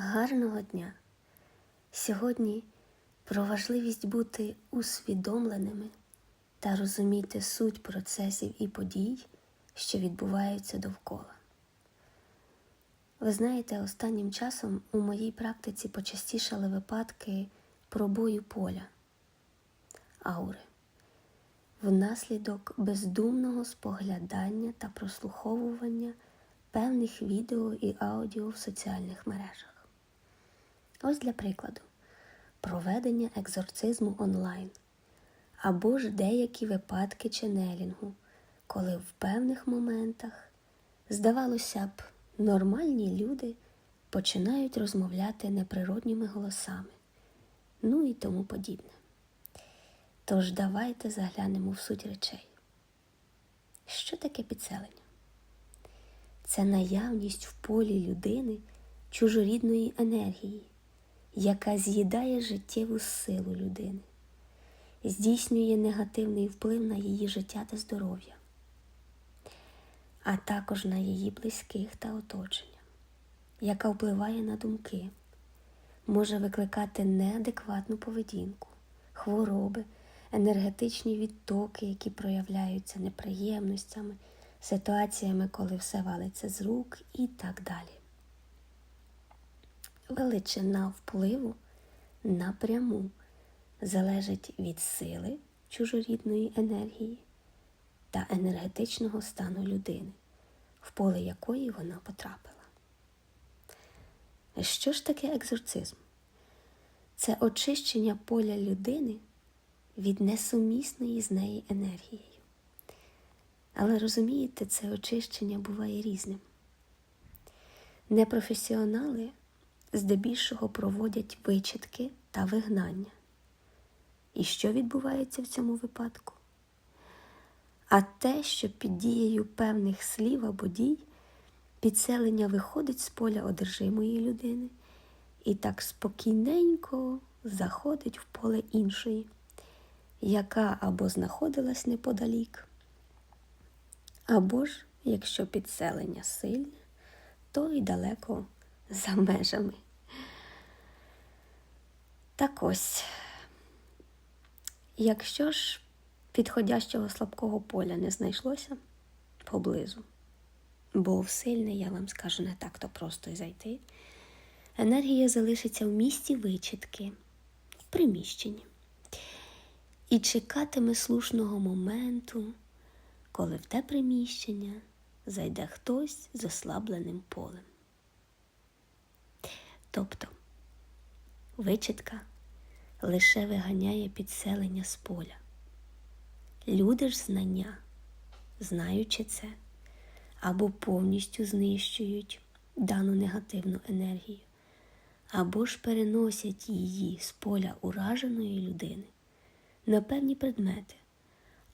Гарного дня! Сьогодні про важливість бути усвідомленими та розуміти суть процесів і подій, що відбуваються довкола. Ви знаєте, останнім часом у моїй практиці почастішали випадки пробою поля, аури, внаслідок бездумного споглядання та прослуховування певних відео і аудіо в соціальних мережах. Ось для прикладу, проведення екзорцизму онлайн або ж деякі випадки ченелінгу, коли в певних моментах, здавалося б, нормальні люди починають розмовляти неприродніми голосами, ну і тому подібне. Тож давайте заглянемо в суть речей. Що таке підселення? Це наявність в полі людини чужорідної енергії, яка з'їдає життєву силу людини, здійснює негативний вплив на її життя та здоров'я, а також на її близьких та оточення, яка впливає на думки, може викликати неадекватну поведінку, хвороби, енергетичні відтоки, які проявляються неприємностями ситуаціями, коли все валиться з рук і так далі. Величина впливу напряму залежить від сили чужорідної енергії та енергетичного стану людини, в поле якої вона потрапила. Що ж таке екзорцизм? Це очищення поля людини від несумісної з неї енергії. Але розумієте, це очищення буває різним. Непрофесіонали здебільшого проводять вичитки та вигнання. І що відбувається в цьому випадку? А те, що під дією певних слів або дій підселення виходить з поля одержимої людини і так спокійненько заходить в поле іншої, яка або знаходилась неподалік. Або ж, якщо підселення сильне, то й далеко за межами. Так ось, якщо ж підходящого слабкого поля не знайшлося поблизу, бо в сильне, я вам скажу, не так то просто й зайти, енергія залишиться в місті вичітки, в приміщенні, і чекатиме слушного моменту коли в те приміщення зайде хтось з ослабленим полем. Тобто вичитка лише виганяє підселення з поля. Люди ж знання, знаючи це, або повністю знищують дану негативну енергію, або ж переносять її з поля ураженої людини на певні предмети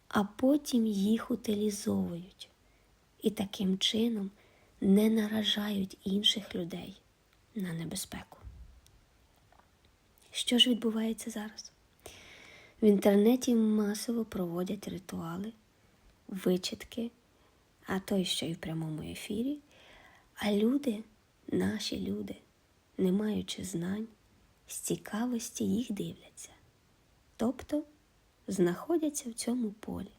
а потім їх утилізовують і таким чином не наражають інших людей на небезпеку. Що ж відбувається зараз? В інтернеті масово проводять ритуали, вичитки, а то й що й в прямому ефірі, а люди, наші люди, не маючи знань, з цікавості їх дивляться. Тобто знаходяться в цьому полі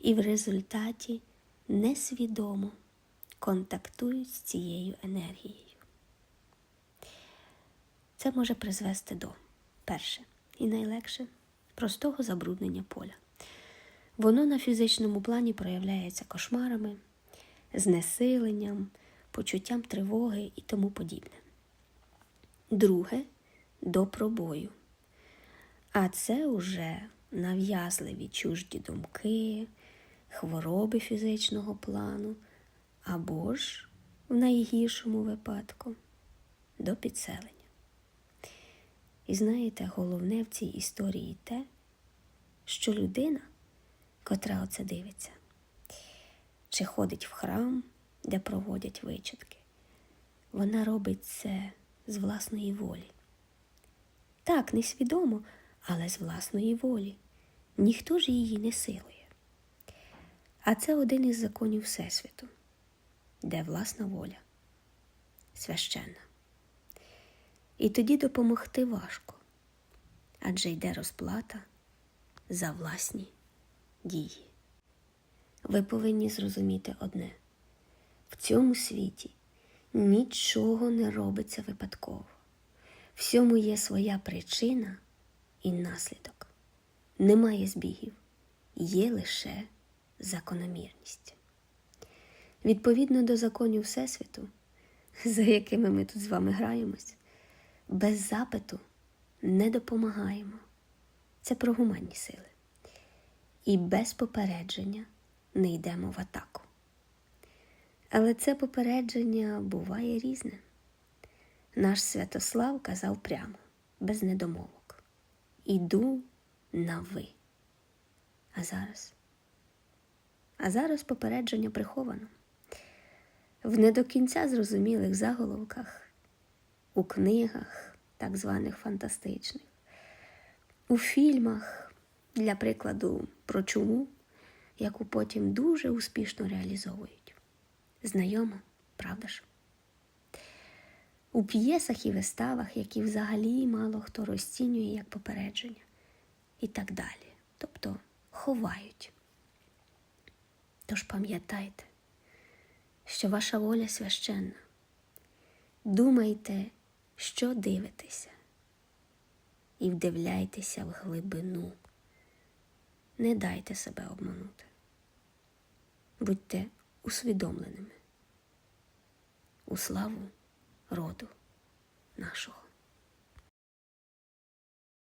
і в результаті несвідомо контактують з цією енергією. Це може призвести до перше і найлегше простого забруднення поля. Воно на фізичному плані проявляється кошмарами, знесиленням, почуттям тривоги і тому подібне. Друге до пробою. А це уже нав'язливі чужді думки, хвороби фізичного плану, або ж, в найгіршому випадку, до підселення. І знаєте, головне в цій історії те, що людина, котра оце дивиться, чи ходить в храм, де проводять вичатки, вона робить це з власної волі. Так, несвідомо, але з власної волі. Ніхто ж її не силує. А це один із законів Всесвіту, де власна воля священна. І тоді допомогти важко, адже йде розплата за власні дії. Ви повинні зрозуміти одне: в цьому світі нічого не робиться випадково. Всьому є своя причина і наслідок. Немає збігів, є лише закономірність. Відповідно до законів Всесвіту, за якими ми тут з вами граємось, без запиту не допомагаємо. Це про гуманні сили. І без попередження не йдемо в атаку. Але це попередження буває різне. Наш Святослав казав прямо, без недомовок. Іду на ви. А зараз? А зараз попередження приховано. В не кінця зрозумілих заголовках, у книгах, так званих фантастичних, у фільмах, для прикладу, про чуму, яку потім дуже успішно реалізовують. Знайомо, правда ж? У п'єсах і виставах, які взагалі мало хто розцінює як попередження, і так далі. Тобто ховають. Тож пам'ятайте, що ваша воля священна. Думайте, що дивитеся, і вдивляйтеся в глибину. Не дайте себе обманути. Будьте усвідомленими у славу роду нашого.